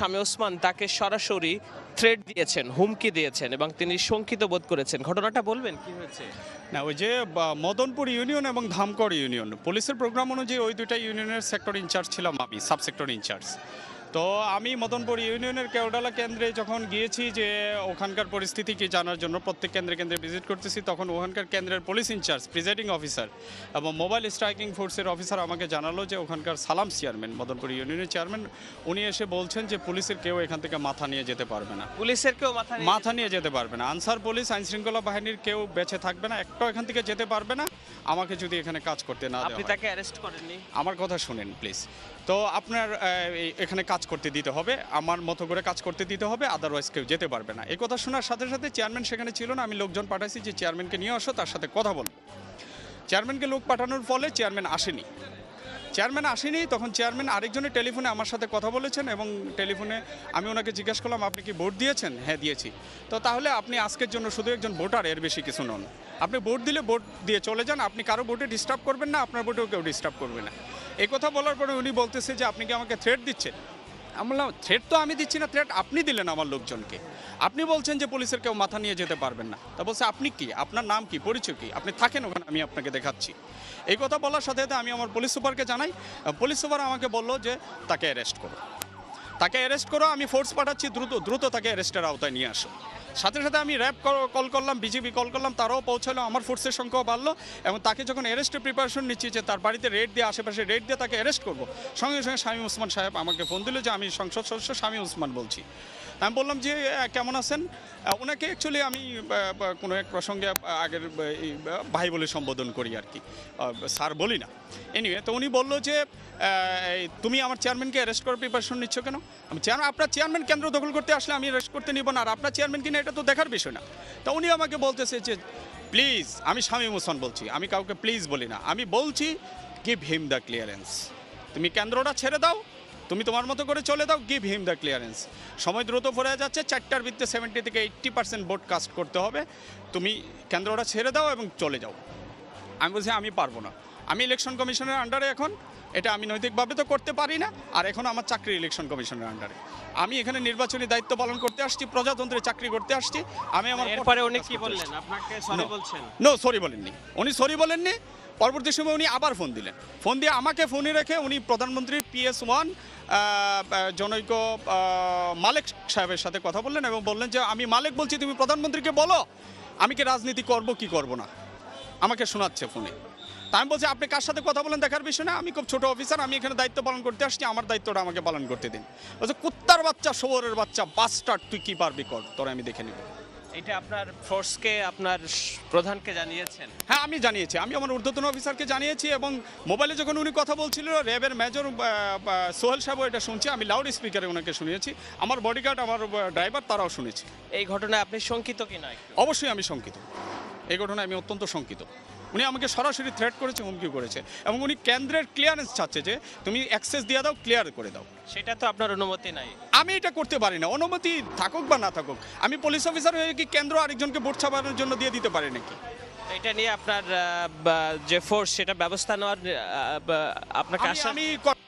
স্বামী ওসমান তাকে সরাসরি থ্রেড দিয়েছেন, হুমকি দিয়েছেন এবং তিনি শঙ্কিত বোধ করেছেন। ঘটনাটা বলবেন, কি হয়েছে? না, ওই যে মদনপুর ইউনিয়ন এবং ধামকর ইউনিয়ন। পুলিশের প্রোগ্রাম অনুযায়ী ওই দুইটা ইউনিয়নের সেক্টর ইনচার্জ ছিলাম আমি সাব সেক্টর ইনচার্জ তো আমি মদনপুর ইউনিয়নের কেওডালা কেন্দ্রে যখন গিয়েছি যে ওখানকার পরিস্থিতি কি জানার জন্য প্রত্যেক কেন্দ্রে কেন্দ্রে ভিজিট করতেছি তখন ওখানকার কেন্দ্রের police in charge presiding officer এবং মোবাইল স্ট্রাইকিং ফোর্সের অফিসার আমাকে জানালো যে ওখানকার সালাম চেয়ারম্যান মদনপুর ইউনিয়নের চেয়ারম্যান উনি এসে বলছেন যে পুলিশের কেউ এখান থেকে মাথা নিয়ে যেতে পারবে না। পুলিশের কেউ মাথা নিয়ে মাথা নিয়ে যেতে পারবে না। আনসার পুলিশ আইন শৃঙ্খলা বাহিনীর কেউ বেঁচে থাকবে না একটাও এখান থেকে যেতে পারবে না। আমাকে যদি এখানে কাজ করতে না আপনি তাকে অ্যারেস্ট করেননি? আমার কথা শুনেন প্লিজ তো আপনার এখানে কাজ করতে দিতে হবে, আমার মতো করে কাজ করতে দিতে হবে আদারওয়াইজ কেউ যেতে পারবে না। এই কথা শোনার সাথে সাথে চেয়ারম্যান সেখানে ছিল না, আমি লোকজন পাঠাইছি যে চেয়ারম্যানকে নিয়ে আসো, তার সাথে কথা বলব। চেয়ারম্যানকে লোক পাঠানোর ফলে চেয়ারম্যান আসেনি। চেয়ারম্যান আসেনি, তখন চেয়ারম্যান আরেকজনের টেলিফোনে আমার সাথে কথা বলেছেন এবং টেলিফোনে আমি ওনাকে জিজ্ঞেস করলাম, আপনি কি ভোট দিয়েছেন? হ্যাঁ দিয়েছি। তো তাহলে আপনি আজকের জন্য শুধু একজন ভোটার, এর বেশি কিছু নন। আপনি ভোট দিলে ভোট দিয়ে চলে যান, আপনি কারও ভোটে ডিস্টার্ব করবেন না, আপনার ভোটেও কেউ ডিস্টার্ব করবে না। এই কথা বলার পরে উনি বলতেছে যে, আপনি কি আমাকে থ্রেট দিচ্ছেন? আমি বললাম থ্রেট তো আমি দিচ্ছি না থ্রেট আপনি দিলেন আমার লোকজনকে। আপনি বলছেন যে পুলিশের কেউ মাথা নিয়ে যেতে পারবেন না। তা বলছে, আপনি কি? আপনার নাম কি? পরিচয় কি? আপনি থাকেন ওখানে, আমি আপনাকে দেখাচ্ছি। এই কথা বলার সাথে সাথে আমি আমার পুলিশ সুপারকে জানাই। পুলিশ সুপার আমাকে বলল যে তাকে অ্যারেস্ট করো। তাকে অ্যারেস্ট করো, আমি ফোর্স পাঠাচ্ছি, দ্রুত দ্রুত তাকে অ্যারেস্টের আওতায় নিয়ে আসো। সাথে সাথে আমি র্যাব কল করলাম বিজেপি কল করলাম, তারাও পৌঁছালো, আমার ফোর্সের সংখ্যাও বাড়লো এবং তাকে যখন অ্যারেস্টের প্রিপারেশন নিচ্ছি যে তার বাড়িতে রেড দিয়ে, আশেপাশে রেড দিয়ে তাকে অ্যারেস্ট করব, সঙ্গে সঙ্গে স্বামী উসমান সাহেব আমাকে ফোন দিল যে আমি সংসদ সদস্য স্বামী উসমান বলছি। আমি বললাম যে কেমন আছেন? ওনাকে অ্যাকচুয়ালি আমি কোনো এক প্রসঙ্গে আগের ভাই বলে সম্বোধন করি আর কি। স্যার বলি না। এনিওয়ে তো উনি বলল যে তুমি আমার চেয়ারম্যানকে অ্যারেস্ট করার প্রিপারেশন নিচ্ছ কেন? আমি চেয়ারম্যান আপনার চেয়ারম্যান কেন্দ্র দখল করতে আসলে আমি অ্যারেস্ট করতে নিব না, আর আপনার চেয়ারম্যান কিনা এটা তো দেখার বিষয় না। তো উনি আমাকে বলতেছে যে প্লিজ আমি স্বামী মুসন বলছি, আমি কাউকে প্লিজ বলি না। আমি বলছি গিভ হিম দ্য ক্লিয়ারেন্স তুমি কেন্দ্রটা ছেড়ে দাও তুমি তোমার মতো করে চলে দাও গিভ হিম দ্য ক্লিয়ারেন্স সময় দ্রুত পড়ে যাচ্ছে চারটার ভিত্তিতে সেভেন্টি থেকে এইট্টি পার্সেন্ট ভোট কাস্ট করতে হবে। তুমি কেন্দ্রটা ছেড়ে দাও এবং চলে যাও। আমি বলছি আমি পারব না। আমি ইলেকশন কমিশনের আন্ডারে এখন। এটা আমি নৈতিকভাবে তো করতে পারি না আর এখন আমার চাকরি ইলেকশন কমিশনের আন্ডারে আমি এখানে নির্বাচনী দায়িত্ব পালন করতে আসছি প্রজাতন্ত্রের চাকরি করতে আসছি। আমি আমার এরপরে উনি কি বললেন? আপনাকে সরি বলছেন। নো সরি বলেননি। উনি সরি বলেননি পরবর্তী সময় উনি আবার ফোন দিলেন। ফোন দিয়ে আমাকে ফোনে রেখে উনি প্রধানমন্ত্রী পিএস ওয়ান জনৈক মালেক সাহেবের সাথে কথা বললেন এবং বললেন যে, আমি মালেক বলছি, তুমি প্রধানমন্ত্রীকে বলো, আমি কি রাজনীতি করব, কি করব না? আমাকে শোনাচ্ছে ফোনে। তা আমি বলছি, আপনি কার সাথে কথা বলেন দেখার বিষয় না, আমি খুব ছোট অফিসার, আমি এখানে দায়িত্ব পালন করতে আসছি, আমার দায়িত্বটা আমাকে পালন করতে দিন। বলছে, কুত্তার বাচ্চা শোবরের বাচ্চা বাস্টার তুই কি পারবি কর, তোরা আমি দেখে নিব। এটা আপনার ফোর্সকে আপনার প্রধানকে জানিয়েছেন? হ্যাঁ আমি জানিয়েছি। আমি আমার ঊর্ধ্বতন অফিসারকে জানিয়েছি এবং মোবাইলে যখন উনি কথা বলছিল র্যাবের মেজর সোহেল সাহেব এটা শুনছি আমি লাউড স্পিকারে ওনাকে শুনিয়েছি। আমার বডিগার্ড আমার ড্রাইভার তারাও শুনেছি। এই ঘটনায় আপনি শঙ্কিত কি নয় অবশ্যই আমি শঙ্কিত। এই ঘটনায় আমি অত্যন্ত শঙ্কিত। উনি আমাকে সরাসরি থ্রেট করেছে হুমকি করেছে এবং উনি কেন্দ্রের ক্লিয়ারেন্স চাচ্ছে যে তুমি অ্যাক্সেস দিয়ে দাও ক্লিয়ার করে দাও। সেটা তো আপনার অনুমতি নাই। আমি এটা করতে পারি না অনুমতি থাকুক বা না থাকুক আমি পুলিশ অফিসার হয়ে কি কেন্দ্র আরেকজনকে ভোট ছাপানোর জন্য দিয়ে দিতে পারি নাকি? এটা নিয়ে আপনার যে ফোর্স সেটা ব্যবস্থা নেওয়ার আপনাকে আমি-